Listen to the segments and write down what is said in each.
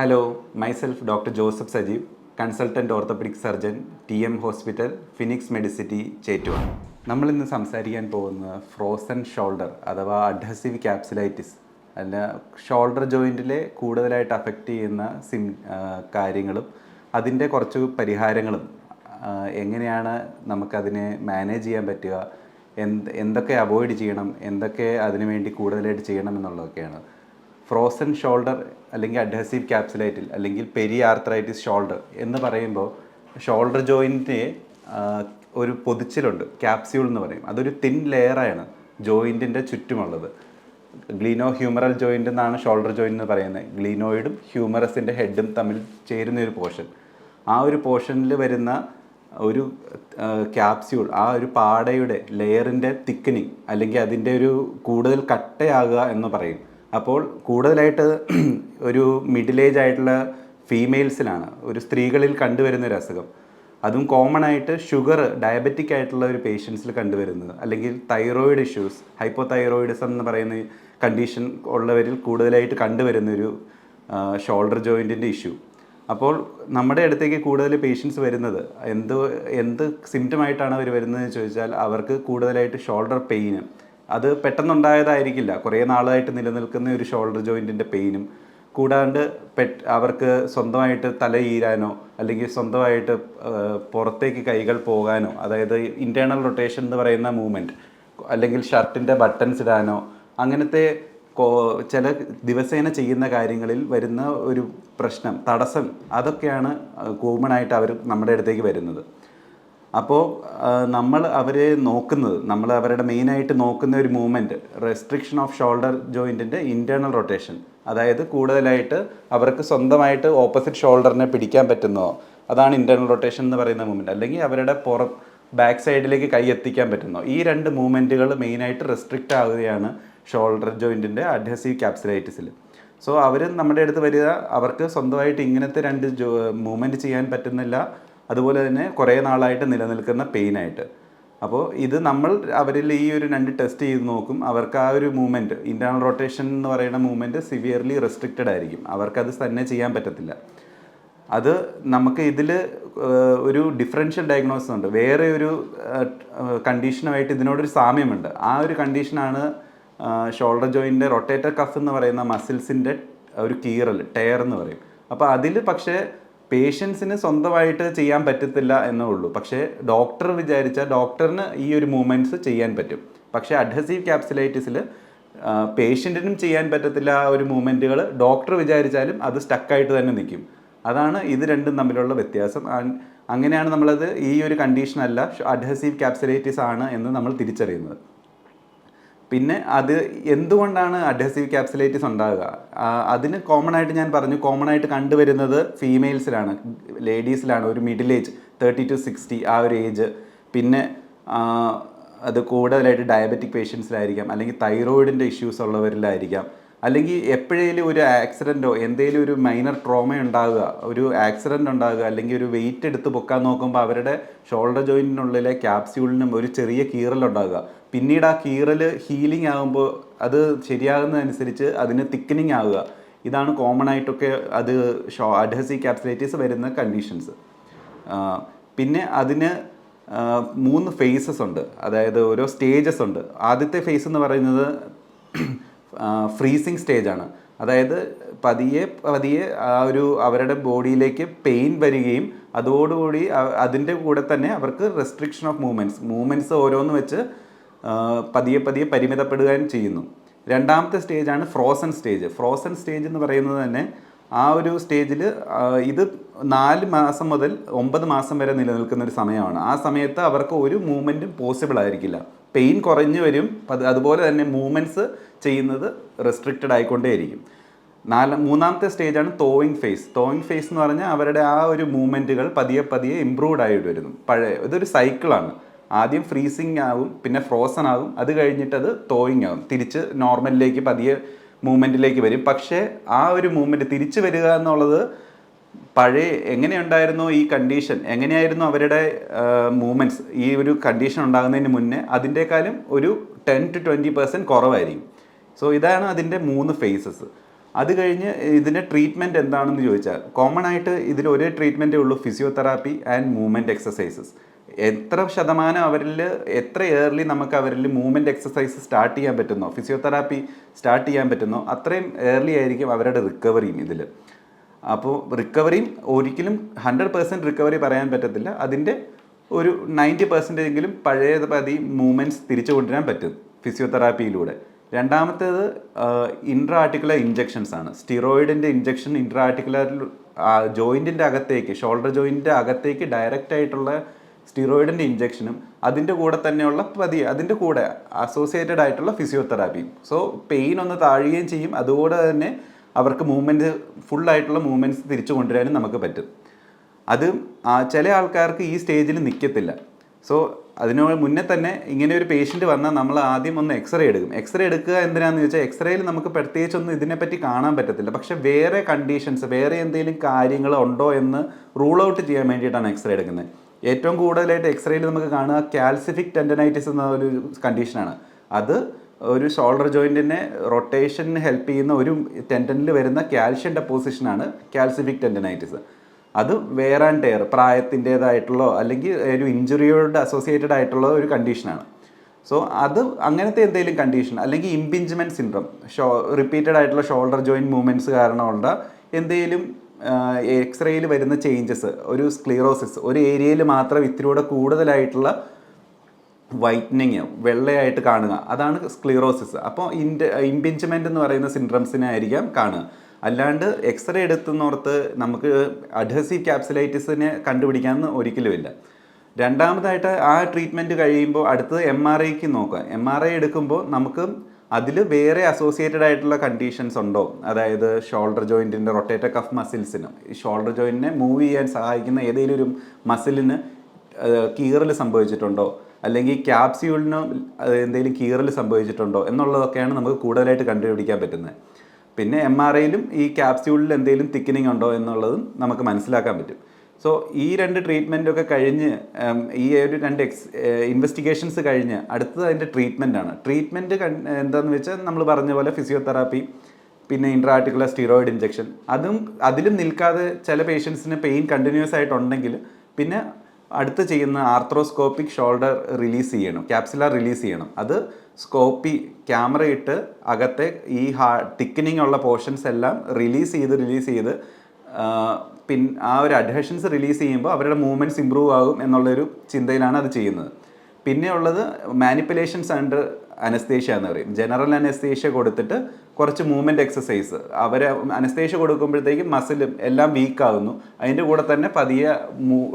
Hello myself doctor Joseph Sajeev consultant orthopedic surgeon T M hospital Phoenix Medicity Chettuva നമ്മളിന്ന് സംസാരിക്കാൻ പോകുന്നത് frozen shoulder അഥവാ adhesive capsulitis അല്ല shoulder ജോയിന്റിലെ കൂടുതലായിട്ട് affect ചെയ്യുന്ന സിം കാര്യങ്ങളും അതിന്റെ കുറച്ച് പരിഹാരങ്ങളും എങ്ങനെയാണ് നമുക്കതിനെ മാനേജ് ചെയ്യാൻ പറ്റുക എന്ത് എന്തൊക്കെ അവോയ്ഡ് ചെയ്യണം എന്തൊക്കെ അതിനു വേണ്ടി കൂടുതലായിട്ട് ചെയ്യണം എന്നുള്ളതൊക്കെയാണ്. ഫ്രോസൺ ഷോൾഡർ അല്ലെങ്കിൽ അഡ്ഹസീവ് ക്യാപ്സുലൈറ്റിൽ അല്ലെങ്കിൽ പെരി ആർത്രൈറ്റിസ് ഷോൾഡർ എന്ന് പറയുമ്പോൾ ഷോൾഡർ ജോയിന്റിനെ ഒരു പൊതിച്ചിലുണ്ട്. ക്യാപ്സ്യൂൾ എന്ന് പറയും. അതൊരു തിൻ ലെയറാണ് ജോയിന്റിന്റെ ചുറ്റുമുള്ളത്. ഗ്ലീനോ ഹ്യൂമറൽ ജോയിന്റ് എന്നാണ് ഷോൾഡർ ജോയിന്റ് എന്ന് പറയുന്നത്. ഗ്ലീനോയിഡും ഹ്യൂമറസിന്റെ ഹെഡും തമ്മിൽ ചേരുന്ന ഒരു പോർഷൻ ആ ഒരു പോർഷനിൽ വരുന്ന ഒരു ക്യാപ്സ്യൂൾ ആ ഒരു പാടയുടെ ലെയറിന്റെ തിക്കനിങ് അല്ലെങ്കിൽ അതിന്റെ ഒരു കൂടുതൽ കട്ടയാകുക എന്ന് പറയും. അപ്പോൾ കൂടുതലായിട്ട് ഒരു മിഡിൽ ഏജ് ആയിട്ടുള്ള ഫീമെയിൽസിലാണ് ഒരു സ്ത്രീകളിൽ കണ്ടുവരുന്ന ഒരു അസുഖം. അതും കോമൺ ആയിട്ട് ഷുഗർ ഡയബറ്റിക് ആയിട്ടുള്ള ഒരു പേഷ്യൻസിൽ കണ്ടുവരുന്നത്. അല്ലെങ്കിൽ തൈറോയിഡ് ഇഷ്യൂസ് ഹൈപ്പോ തൈറോയിഡിസം എന്ന് പറയുന്ന കണ്ടീഷൻ ഉള്ളവരിൽ കൂടുതലായിട്ട് കണ്ടുവരുന്നൊരു ഷോൾഡർ ജോയിന്റിന്റെ ഇഷ്യൂ അപ്പോൾ നമ്മുടെ അടുത്തേക്ക് കൂടുതൽ പേഷ്യൻസ് വരുന്നത് എന്ത് എന്ത് സിംറ്റമായിട്ടാണ് അവർ വരുന്നതെന്ന് ചോദിച്ചാൽ അവർക്ക് കൂടുതലായിട്ട് ഷോൾഡർ പെയിന് അത് പെട്ടെന്നുണ്ടായതായിരിക്കില്ല. കുറേ നാളായിട്ട് നിലനിൽക്കുന്ന ഒരു ഷോൾഡർ ജോയിന്റിന്റെ പെയിനും കൂടാണ്ട് പെട്ട് അവർക്ക് സ്വന്തമായിട്ട് തല ഈരാനോ അല്ലെങ്കിൽ സ്വന്തമായിട്ട് പുറത്തേക്ക് കൈകൾ പോകാനോ അതായത് ഇന്റേർണൽ റൊട്ടേഷൻ എന്ന് പറയുന്ന മൂവ്മെന്റ് അല്ലെങ്കിൽ ഷർട്ടിന്റെ ബട്ടൺസ് ഇടാനോ അങ്ങനത്തെ ചില ദിവസേന ചെയ്യുന്ന കാര്യങ്ങളിൽ വരുന്ന ഒരു പ്രശ്നം തടസ്സം അതൊക്കെയാണ് കോമൺ ആയിട്ട് അവർ നമ്മുടെ അടുത്തേക്ക് വരുന്നത്. അപ്പോൾ നമ്മൾ അവരെ നോക്കുന്നത് നമ്മൾ അവരുടെ മെയിനായിട്ട് നോക്കുന്ന ഒരു മൂവ്മെന്റ് റെസ്ട്രിക്ഷൻ ഓഫ് ഷോൾഡർ ജോയിന്റിന്റെ ഇന്റേർണൽ റൊട്ടേഷൻ അതായത് കൂടുതലായിട്ട് അവർക്ക് സ്വന്തമായിട്ട് ഓപ്പോസിറ്റ് ഷോൾഡറിനെ പിടിക്കാൻ പറ്റുന്നതോ അതാണ് ഇന്റേർണൽ റൊട്ടേഷൻ എന്ന് പറയുന്ന മൂവ്മെന്റ് അല്ലെങ്കിൽ അവരുടെ പുറം ബാക്ക് സൈഡിലേക്ക് കൈ എത്തിക്കാൻ പറ്റുന്നോ ഈ രണ്ട് മൂവ്മെന്റുകൾ മെയിനായിട്ട് റെസ്ട്രിക്റ്റ് ആവുകയാണ് ഷോൾഡർ ജോയിന്റിന്റെ അഡ്ഹസീവ് ക്യാപ്സുലൈറ്റിസിൽ സോ അവർ നമ്മുടെ അടുത്ത് വരിക അവർക്ക് സ്വന്തമായിട്ട് ഇങ്ങനത്തെ രണ്ട് ജോ മൂവ്മെന്റ് ചെയ്യാൻ പറ്റുന്നില്ല. അതുപോലെ തന്നെ കുറേ നാളായിട്ട് നിലനിൽക്കുന്ന പെയിനായിട്ട് അപ്പോൾ ഇത് നമ്മൾ അവരിൽ ഈ ഒരു രണ്ട് ടെസ്റ്റ് ചെയ്ത് നോക്കും. അവർക്ക് ആ ഒരു മൂവ്മെന്റ് ഇന്റേർണൽ റൊട്ടേഷൻ എന്ന് പറയുന്ന മൂവ്മെന്റ് സിവിയർലി റെസ്ട്രിക്റ്റഡ് ആയിരിക്കും. അവർക്കത് തന്നെ ചെയ്യാൻ പറ്റത്തില്ല. അത് നമുക്ക് ഇതിൽ ഒരു ഡിഫറൻഷ്യൽ ഡയഗ്നോസിസ് ഉണ്ട്. വേറെ ഒരു കണ്ടീഷനുമായിട്ട് ഇതിനോടൊരു സാമ്യമുണ്ട്. ആ ഒരു കണ്ടീഷനാണ് ഷോൾഡർ ജോയിന്റെ റൊട്ടേറ്റർ കഫ് എന്ന് പറയുന്ന മസിൽസിന്റെ ഒരു കീറൽ ടയർ എന്ന് പറയും. അപ്പോൾ അതിൽ പക്ഷേ പേഷ്യൻസിന് സ്വന്തമായിട്ട് ചെയ്യാൻ പറ്റത്തില്ല എന്നേ ഉള്ളൂ. പക്ഷേ ഡോക്ടർ വിചാരിച്ചാൽ ഡോക്ടറിന് ഈ ഒരു മൂവ്മെന്റ്സ് ചെയ്യാൻ പറ്റും. പക്ഷേ അഡ്ഹസീവ് ക്യാപ്സുലൈറ്റിസിൽ പേഷ്യന്റിനും ചെയ്യാൻ പറ്റത്തില്ല ആ ഒരു മൂവ്മെന്റുകൾ ഡോക്ടർ വിചാരിച്ചാലും അത് സ്റ്റക്കായിട്ട് തന്നെ നിൽക്കും. അതാണ് ഇത് രണ്ടും തമ്മിലുള്ള വ്യത്യാസം. അങ്ങനെയാണ് നമ്മളത് ഈ ഒരു കണ്ടീഷനല്ല അഡ്ഹസീവ് ക്യാപ്സുലൈറ്റിസ് ആണ് എന്ന് നമ്മൾ തിരിച്ചറിയുന്നത്. പിന്നെ അത് എന്തുകൊണ്ടാണ് അഡ്ഹസീവ് ക്യാപ്സുലൈറ്റിസ് ഉണ്ടാകുക അതിന് കോമൺ ആയിട്ട് ഞാൻ പറഞ്ഞു കോമൺ ആയിട്ട് കണ്ടുവരുന്നത് ഫീമെയിൽസിലാണ് ലേഡീസിലാണ് ഒരു middle age thirty to sixty ആ ഒരു ഏജ് പിന്നെ അത് കൂടുതലായിട്ട് ഡയബറ്റിക് പേഷ്യൻസിലായിരിക്കാം അല്ലെങ്കിൽ തൈറോയിഡിന്റെ ഇഷ്യൂസ് ഉള്ളവരിലായിരിക്കാം. അല്ലെങ്കിൽ എപ്പോഴേലും ഒരു ആക്സിഡന്റോ എന്തെങ്കിലും ഒരു മൈനർ ട്രോമ ഉണ്ടാകുക ഒരു ആക്സിഡന്റ് ഉണ്ടാകുക അല്ലെങ്കിൽ ഒരു വെയിറ്റ് എടുത്ത് പൊക്കാൻ നോക്കുമ്പോൾ അവരുടെ ഷോൾഡർ ജോയിന്റിനുള്ളിലെ ക്യാപ്സ്യൂളിനും ഒരു ചെറിയ കീറലുണ്ടാകുക പിന്നീട് ആ കീറൽ ഹീലിംഗ് ആകുമ്പോൾ അത് ശരിയാകുന്നതനുസരിച്ച് അതിന് തിക്കനിങ് ആവുക. ഇതാണ് കോമൺ ആയിട്ടൊക്കെ അത് ഷോ അഡ്ഹസി ക്യാപ്സുലേറ്റീസ് വരുന്ന കണ്ടീഷൻസ് പിന്നെ അതിന് മൂന്ന് ഫേസസ് ഉണ്ട്. അതായത് ഓരോ സ്റ്റേജസ് ഉണ്ട്. ആദ്യത്തെ ഫേസ് എന്ന് പറയുന്നത് ഫ്രീസിങ് സ്റ്റേജാണ് അതായത് പതിയെ പതിയെ ആ ഒരു അവരുടെ ബോഡിയിലേക്ക് പെയിൻ വരികയും അതോടുകൂടി അതിന്റെ കൂടെ തന്നെ അവർക്ക് റെസ്ട്രിക്ഷൻ ഓഫ് മൂവ്മെന്റ്സ് മൂവ്മെന്റ്സ് ഓരോന്ന് വെച്ച് പതിയെ പതിയെ പരിമിതപ്പെടുകയും ചെയ്യുന്നു. രണ്ടാമത്തെ സ്റ്റേജാണ് ഫ്രോസൺ സ്റ്റേജ്. ഫ്രോസൺ സ്റ്റേജ് എന്ന് പറയുന്നത് തന്നെ ആ ഒരു സ്റ്റേജിൽ ഇത് നാല് മാസം മുതൽ ഒമ്പത് മാസം വരെ നിലനിൽക്കുന്ന ഒരു സമയമാണ്. ആ സമയത്ത് അവർക്ക് ഒരു മൂവ്മെന്റും പോസിബിൾ ആയിരിക്കില്ല. പെയിൻ കുറഞ്ഞു വരും. അതുപോലെ തന്നെ മൂവ്മെന്റ്സ് ചെയ്യുന്നത് റെസ്ട്രിക്റ്റഡ് ആയിക്കൊണ്ടേയിരിക്കും. നാല് മൂന്നാമത്തെ സ്റ്റേജാണ് തോയിങ് ഫേസ്. തോയിങ് ഫേസ് എന്ന് പറഞ്ഞാൽ അവരുടെ ആ ഒരു മൂവ്മെന്റുകൾ പതിയെ പതിയെ ഇമ്പ്രൂവ്ഡ് ആയിട്ട് വരുന്നു. പഴയ ഇതൊരു സൈക്കിളാണ്. ആദ്യം ഫ്രീസിങ് ആവും പിന്നെ ഫ്രോസൺ ആകും അത് കഴിഞ്ഞിട്ട് അത് തോയിങ് ആകും തിരിച്ച് നോർമലിലേക്ക് പതിയെ മൂവ്മെന്റിലേക്ക് വരും. പക്ഷേ ആ ഒരു മൂവ്മെന്റ് തിരിച്ചു വരിക എന്നുള്ളത് പഴയ എങ്ങനെയുണ്ടായിരുന്നോ ഈ കണ്ടീഷൻ എങ്ങനെയായിരുന്നു അവരുടെ മൂവ്മെന്റ്സ് ഈ ഒരു കണ്ടീഷൻ ഉണ്ടാകുന്നതിന് മുന്നേ അതിന്റെക്കാളും ഒരു ടെൻ ടു ട്വന്റി പെർസെന്റ് കുറവായിരിക്കും. സോ ഇതാണ് അതിന്റെ മൂന്ന് ഫേസസ് അത് കഴിഞ്ഞ് ഇതിന്റെ ട്രീറ്റ്മെന്റ് എന്താണെന്ന് ചോദിച്ചാൽ കോമൺ ആയിട്ട് ഇതിൽ ഒരേ ട്രീറ്റ്മെന്റേ ഉള്ളൂ ഫിസിയോതെറാപ്പി ആൻഡ് മൂവ്മെന്റ് എക്സസൈസസ് എത്ര ശതമാനം അവരിൽ എത്ര ഇയർലി നമുക്ക് അവരിൽ മൂവ്മെന്റ് എക്സസൈസ് സ്റ്റാർട്ട് ചെയ്യാൻ പറ്റുന്നോ? ഫിസിയോതെറാപ്പി സ്റ്റാർട്ട് ചെയ്യാൻ പറ്റുന്നോ? അത്രയും ഏർലി ആയിരിക്കും അവരുടെ റിക്കവറിയും ഇതിൽ അപ്പോൾ റിക്കവറിയും ഒരിക്കലും ഹൺഡ്രഡ് പെർസെന്റ് റിക്കവറി പറയാൻ പറ്റത്തില്ല. അതിന്റെ ഒരു നയന്റി പെർസെന്റ് എങ്കിലും പഴയ പതി മൂവ്മെന്റ്സ് തിരിച്ചു കൊണ്ടുവരാൻ പറ്റും ഫിസിയോതെറാപ്പിയിലൂടെ രണ്ടാമത്തേത് ഇൻട്രാ ആർട്ടിക്കുലർ ഇഞ്ചെക്ഷൻസ് ആണ്. സ്റ്റിറോയിഡിന്റെ ഇഞ്ചെക്ഷൻ ഇൻട്രാ ആർട്ടിക്കുലർ ജോയിന്റിന്റെ അകത്തേക്ക് ഷോൾഡർ ജോയിന്റിന്റെ അകത്തേക്ക് ഡയറക്റ്റ് ആയിട്ടുള്ള സ്റ്റിറോയിഡിന്റെ ഇഞ്ചെക്ഷനും അതിന്റെ കൂടെ തന്നെയുള്ള പതി അതിന്റെ കൂടെ അസോസിയേറ്റഡ് ആയിട്ടുള്ള ഫിസിയോതെറാപ്പിയും സോ പെയിൻ ഒന്ന് താഴുകയും ചെയ്യും. അതുകൂടെ തന്നെ അവർക്ക് മൂവ്മെന്റ് ഫുള്ളായിട്ടുള്ള മൂവ്മെന്റ്സ് തിരിച്ചു കൊണ്ടുവരാനും നമുക്ക് പറ്റും. അത് ചില ആൾക്കാർക്ക് ഈ സ്റ്റേജിൽ നിൽക്കത്തില്ല സോ അതിനു മുന്നേ തന്നെ ഇങ്ങനെ ഒരു പേഷ്യന്റ് വന്നാൽ നമ്മൾ ആദ്യം ഒന്ന് എക്സ്റേ എടുക്കും. എക്സ്റേ എടുക്കുക എന്തിനാന്ന് ചോദിച്ചാൽ എക്സ്റേയിൽ നമുക്ക് പ്രത്യേകിച്ചൊന്നും ഇതിനെപ്പറ്റി കാണാൻ പറ്റത്തില്ല. പക്ഷേ വേറെ കണ്ടീഷൻസ് വേറെ എന്തെങ്കിലും കാര്യങ്ങൾ ഉണ്ടോ എന്ന് റൂൾ ഔട്ട് ചെയ്യാൻ വേണ്ടിയിട്ടാണ് എക്സ്റേ എടുക്കുന്നത്. ഏറ്റവും കൂടുതലായിട്ട് എക്സ്റേയിൽ നമുക്ക് കാണുക കാൽസിഫിക് ടെൻഡനൈറ്റിസ് എന്ന ഒരു കണ്ടീഷനാണ് അത് ഒരു ഷോൾഡർ ജോയിന്റിനെ റൊട്ടേഷന് ഹെൽപ്പ് ചെയ്യുന്ന ഒരു ടെൻഡനിൽ വരുന്ന കാൽഷ്യം ഡെപ്പോസിഷനാണ് കാൽസിഫിക് ടെൻഡനൈറ്റിസ് അത് വേർ ആൻഡ് ടെയർ പ്രായത്തിന്റേതായിട്ടുള്ളോ അല്ലെങ്കിൽ ഒരു ഇഞ്ചുറിയോട് അസോസിയേറ്റഡ് ആയിട്ടുള്ള ഒരു കണ്ടീഷനാണ് സോ അത് അങ്ങനത്തെ എന്തെങ്കിലും കണ്ടീഷൻ അല്ലെങ്കിൽ ഇമ്പിഞ്ച്മെന്റ് സിൻഡ്രം ഷോ റിപ്പീറ്റഡ് ആയിട്ടുള്ള ഷോൾഡർ ജോയിന്റ് മൂവ്മെന്റ്സ് കാരണമുള്ള എന്തെങ്കിലും എക്സ്റേയിൽ വരുന്ന ചേഞ്ചസ് ഒരു സ്ക്ലീറോസിസ് ഒരു ഏരിയയിൽ മാത്രം ഇത്തിരിയൂടെ കൂടുതലായിട്ടുള്ള വൈറ്റനിങ് വെള്ളയായിട്ട് കാണുക. അതാണ് സ്ക്ലീറോസിസ് അപ്പോൾ ഇൻഡ് ഇമ്പിഞ്ച്മെന്റ് എന്ന് പറയുന്ന സിൻഡ്രംസിനെ ആയിരിക്കാം കാണുക. അല്ലാണ്ട് എക്സ്റേ എടുത്തുന്നോർത്ത് നമുക്ക് അഡ്ഹസീവ് ക്യാപ്സുലൈറ്റിസിനെ കണ്ടുപിടിക്കാമെന്ന് ഒരിക്കലുമില്ല. രണ്ടാമതായിട്ട് ആ ട്രീറ്റ്മെന്റ് കഴിയുമ്പോൾ അടുത്തത് എം ആർ ഐക്ക് നോക്കുക. എം ആർ ഐ എടുക്കുമ്പോൾ നമുക്ക് അതിൽ വേറെ അസോസിയേറ്റഡ് ആയിട്ടുള്ള കണ്ടീഷൻസ് ഉണ്ടോ? അതായത് ഷോൾഡർ ജോയിന്റിന്റെ റൊട്ടേറ്റർ കഫ് മസിൽസിന് ഷോൾഡർ ജോയിന്റിനെ മൂവ് ചെയ്യാൻ സഹായിക്കുന്ന ഏതെങ്കിലും ഒരു മസിലിന് കീറൽ സംഭവിച്ചിട്ടുണ്ടോ? അല്ലെങ്കിൽ ക്യാപ്സ്യൂളിന് എന്തെങ്കിലും കീറൽ സംഭവിച്ചിട്ടുണ്ടോ? എന്നുള്ളതൊക്കെയാണ് നമുക്ക് കൂടുതലായിട്ട് കണ്ടുപിടിക്കാൻ പറ്റുന്നത്. പിന്നെ എം ആർ ഐയിലും ഈ ക്യാപ്സ്യൂളിൽ എന്തെങ്കിലും തിക്കനിങ് ഉണ്ടോ എന്നുള്ളതും നമുക്ക് മനസ്സിലാക്കാൻ പറ്റും. സോ ഈ രണ്ട് ട്രീറ്റ്മെന്റൊക്കെ കഴിഞ്ഞ് ഈ ഒരു രണ്ട് എക്സ് ഇൻവെസ്റ്റിഗേഷൻസ് കഴിഞ്ഞ് അടുത്തത് അതിന്റെ ട്രീറ്റ്മെന്റ് ആണ്. ട്രീറ്റ്മെന്റ് എന്താണെന്ന് വെച്ചാൽ നമ്മൾ പറഞ്ഞ പോലെ ഫിസിയോതെറാപ്പി പിന്നെ ഇൻട്രാർട്ടിക്കുലർ സ്റ്റിറോയിഡ് ഇഞ്ചെക്ഷൻ അതും അതിലും നിൽക്കാതെ ചില പേഷ്യൻസിന് പെയിൻ കണ്ടിന്യൂസ് ആയിട്ടുണ്ടെങ്കിൽ പിന്നെ അടുത്ത് ചെയ്യുന്ന ആർത്രോസ്കോപ്പിക് ഷോൾഡർ റിലീസ് ചെയ്യണം ക്യാപ്സുലാർ റിലീസ് ചെയ്യണം. അത് സ്കോപ്പി ക്യാമറ ഇട്ട് അകത്തെ ഈ ഹാ തിക്കനിങ് ഉള്ള പോർഷൻസ് എല്ലാം റിലീസ് ചെയ്ത് റിലീസ് ചെയ്ത് പിൻ ആ ഒരു അഡ്ഹഷൻസ് റിലീസ് ചെയ്യുമ്പോൾ അവരുടെ മൂവ്മെന്റ്സ് ഇമ്പ്രൂവ് ആകും എന്നുള്ളൊരു ചിന്തയിലാണ് അത് ചെയ്യുന്നത്. പിന്നെ ഉള്ളത് മാനിപ്പുലേഷൻസ് അണ്ടർ അനസ്തേഷ്യ എന്ന് പറയും. ജനറൽ അനസ്തേഷ്യ കൊടുത്തിട്ട് കുറച്ച് മൂവ്മെന്റ് എക്സസൈസ് അവരെ അനസ്തേഷ്യ കൊടുക്കുമ്പോഴത്തേക്കും മസിലും എല്ലാം വീക്ക് ആകുന്നു. അതിന്റെ കൂടെ തന്നെ പതിയെ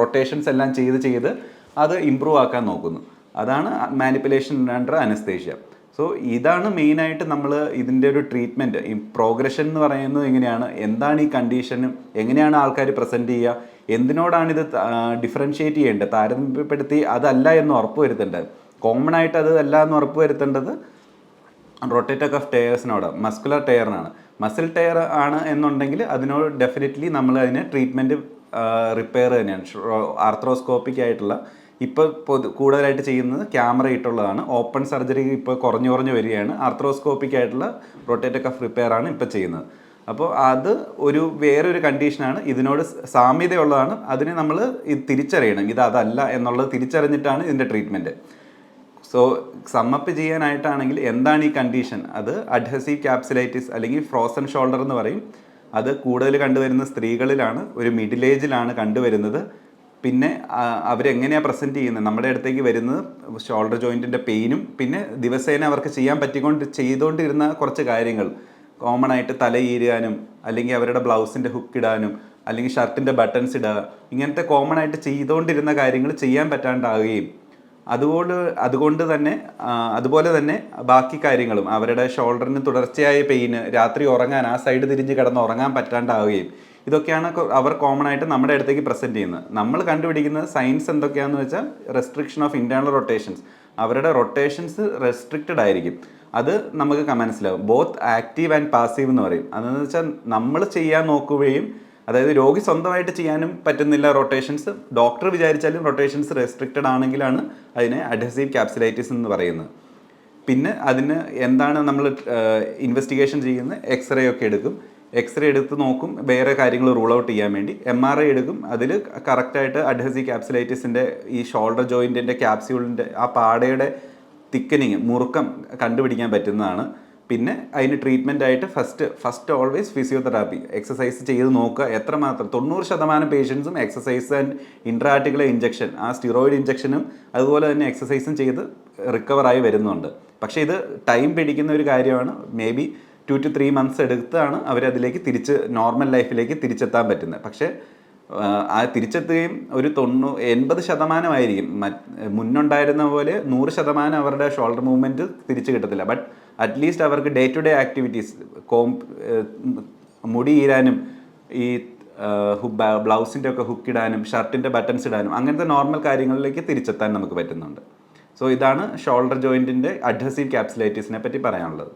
റൊട്ടേഷൻസ് എല്ലാം ചെയ്ത് ചെയ്ത് അത് ഇമ്പ്രൂവ് ആക്കാൻ നോക്കുന്നു. അതാണ് മാനിപ്പുലേഷൻ അണ്ടർ അനസ്തേഷ്യ സോ ഇതാണ് മെയിനായിട്ട് നമ്മൾ ഇതിന്റെ ഒരു ട്രീറ്റ്മെന്റ് ഈ പ്രോഗ്രഷൻ എന്ന് പറയുന്നത് എങ്ങനെയാണ്? എന്താണ് ഈ കണ്ടീഷനും എങ്ങനെയാണ് ആൾക്കാർ പ്രസന്റ് ചെയ്യുക? എന്തിനോടാണ് ഇത് ഡിഫറൻഷ്യേറ്റ് ചെയ്യേണ്ടത്? താരതമ്യപ്പെടുത്തി അതല്ല എന്ന് ഉറപ്പ് വരുത്തേണ്ടത്. കോമൺ ആയിട്ട് അത് അല്ല എന്ന് ഉറപ്പ് വരുത്തേണ്ടത് റൊട്ടേറ്റക് ഓഫ് ടയർസിനോട് മസ്കുലർ ടയറിനാണ് മസിൽ ടയർ ആണ് എന്നുണ്ടെങ്കിൽ അതിനോട് ഡെഫിനറ്റ്ലി നമ്മൾ അതിന് ട്രീറ്റ്മെന്റ് റിപ്പയർ തന്നെയാണ്. ആർത്രോസ്കോപ്പിക് ആയിട്ടുള്ള ഇപ്പോൾ പൊതു കൂടുതലായിട്ട് ചെയ്യുന്നത് ക്യാമറ ഇട്ടുള്ളതാണ്. ഓപ്പൺ സർജറി ഇപ്പോൾ കുറഞ്ഞു കുറഞ്ഞു വരികയാണ്. ആർത്രോസ്കോപ്പിക് ആയിട്ടുള്ള റൊട്ടേറ്റ് കഫ് റിപ്പയർ ആണ് ഇപ്പോൾ ചെയ്യുന്നത്. അപ്പോൾ അത് ഒരു വേറൊരു കണ്ടീഷനാണ് ഇതിനോട് സാമ്യതയുള്ളതാണ്. അതിനെ നമ്മൾ ഇത് തിരിച്ചറിയണം. ഇത് അതല്ല എന്നുള്ളത് തിരിച്ചറിഞ്ഞിട്ടാണ് ഇതിന്റെ ട്രീറ്റ്മെന്റ് സോ സമ്മപ്പ് ചെയ്യാനായിട്ടാണെങ്കിൽ എന്താണ് ഈ കണ്ടീഷൻ അത് അഡ്ഹസീവ് ക്യാപ്സുലൈറ്റിസ് അല്ലെങ്കിൽ ഫ്രോസൺ ഷോൾഡർ എന്ന് പറയും. അത് കൂടുതൽ കണ്ടുവരുന്ന സ്ത്രീകളിലാണ്. ഒരു മിഡിൽ ഏജിലാണ് കണ്ടുവരുന്നത്. പിന്നെ അവരെങ്ങനെയാണ് പ്രസന്റ് ചെയ്യുന്നത്? നമ്മുടെ അടുത്തേക്ക് വരുന്നത് ഷോൾഡർ ജോയിന്റിന്റെ പെയിനും പിന്നെ ദിവസേന അവർക്ക് ചെയ്യാൻ പറ്റിക്കൊണ്ട് ചെയ്തുകൊണ്ടിരുന്ന കുറച്ച് കാര്യങ്ങൾ. കോമൺ ആയിട്ട് തല ഈരാനും അല്ലെങ്കിൽ അവരുടെ ബ്ലൗസിന്റെ ഹുക്ക് ഇടാനും അല്ലെങ്കിൽ ഷർട്ടിന്റെ ബട്ടൺസ് ഇടുക. ഇങ്ങനത്തെ കോമൺ ആയിട്ട് ചെയ്തുകൊണ്ടിരുന്ന കാര്യങ്ങൾ ചെയ്യാൻ പറ്റാണ്ടാവുകയും അതുപോലെ അതുകൊണ്ട് തന്നെ അതുപോലെ തന്നെ ബാക്കി കാര്യങ്ങളും. അവരുടെ ഷോൾഡറിന് തുടർച്ചയായ പെയിന് രാത്രി ഉറങ്ങാൻ ആ സൈഡ് തിരിഞ്ഞ് കിടന്ന് ഉറങ്ങാൻ പറ്റാണ്ടാവുകയും ഇതൊക്കെയാണ് അവർ കോമൺ ആയിട്ട് നമ്മുടെ അടുത്തേക്ക് പ്രസന്റ് ചെയ്യുന്നത്. നമ്മൾ കണ്ടുപിടിക്കുന്നത് സയൻസ് എന്തൊക്കെയാണെന്ന് വെച്ചാൽ റെസ്ട്രിക്ഷൻ ഓഫ് ഇന്റേർണൽ റൊട്ടേഷൻസ് അവരുടെ റൊട്ടേഷൻസ് റെസ്ട്രിക്റ്റഡ് ആയിരിക്കും. അത് നമുക്ക് മനസ്സിലാവും. ബോത്ത് ആക്റ്റീവ് ആൻഡ് പാസീവ് എന്ന് പറയും. അതെന്ന് വെച്ചാൽ നമ്മൾ ചെയ്യാൻ നോക്കുകയും അതായത് രോഗി സ്വന്തമായിട്ട് ചെയ്യാനും പറ്റുന്നില്ല റൊട്ടേഷൻസ് ഡോക്ടർ വിചാരിച്ചാലും റൊട്ടേഷൻസ് റെസ്ട്രിക്റ്റഡ് ആണെങ്കിലാണ് അതിനെ അഡ്ഹസീവ് ക്യാപ്സുലൈറ്റിസ് എന്ന് പറയുന്നത്. പിന്നെ അതിന് എന്താണ് നമ്മൾ ഇൻവെസ്റ്റിഗേഷൻ ചെയ്യുന്നത്? എക്സ്റേ ഒക്കെ എടുക്കും. എക്സ്റേ എടുത്ത് നോക്കും വേറെ കാര്യങ്ങൾ റൂൾ ഔട്ട് ചെയ്യാൻ വേണ്ടി. എം ആർ ഐ എടുക്കും അതിൽ കറക്റ്റായിട്ട് അഡ്ഹസി ക്യാപ്സുലൈറ്റിസിന്റെ ഈ ഷോൾഡർ ജോയിന്റിന്റെ ക്യാപ്സ്യൂളിന്റെ ആ പാടയുടെ തിക്കനിങ് മുറുക്കം കണ്ടുപിടിക്കാൻ പറ്റുന്നതാണ്. പിന്നെ അതിന് ട്രീറ്റ്മെന്റ് ആയിട്ട് first first always physiotherapy exercise ചെയ്ത് നോക്കുക. എത്രമാത്രം? തൊണ്ണൂറ് ശതമാനം പേഷ്യൻസും എക്സസൈസ് ആൻഡ് ഇൻട്രാറ്റിക്കുലർ ഇഞ്ചക്ഷൻ ആ സ്റ്റിറോയിഡ് ഇഞ്ചക്ഷനും അതുപോലെ തന്നെ എക്സസൈസും ചെയ്ത് റിക്കവറായി വരുന്നുണ്ട്. പക്ഷേ ഇത് ടൈം പിടിക്കുന്ന ഒരു കാര്യമാണ്. Maybe two to three months എടുത്താണ് അവരതിലേക്ക് തിരിച്ച് നോർമൽ ലൈഫിലേക്ക് തിരിച്ചെത്താൻ പറ്റുന്നത്. പക്ഷേ ആ തിരിച്ചെത്തുകയും ഒരു തൊണ്ണൂ എൺപത് ശതമാനമായിരിക്കും. മുന്നുണ്ടായിരുന്ന പോലെ നൂറ് ശതമാനം അവരുടെ ഷോൾഡർ മൂവ്മെന്റ് തിരിച്ചു കിട്ടത്തില്ല. ബട്ട് അറ്റ്ലീസ്റ്റ് അവർക്ക് day to day activities com മുടി ഈരാനും ഈ ബ്ലൗസിന്റെ ഒക്കെ ഹുക്ക് ഇടാനും ഷർട്ടിന്റെ ബട്ടൺസ് ഇടാനും അങ്ങനത്തെ നോർമൽ കാര്യങ്ങളിലേക്ക് തിരിച്ചെത്താൻ നമുക്ക് പറ്റുന്നുണ്ട്. സോ ഇതാണ് ഷോൾഡർ ജോയിന്റിന്റെ അഡ്ഹസീവ് ക്യാപ്സുലൈറ്റീസിനെ പറ്റി പറയാനുള്ളത്.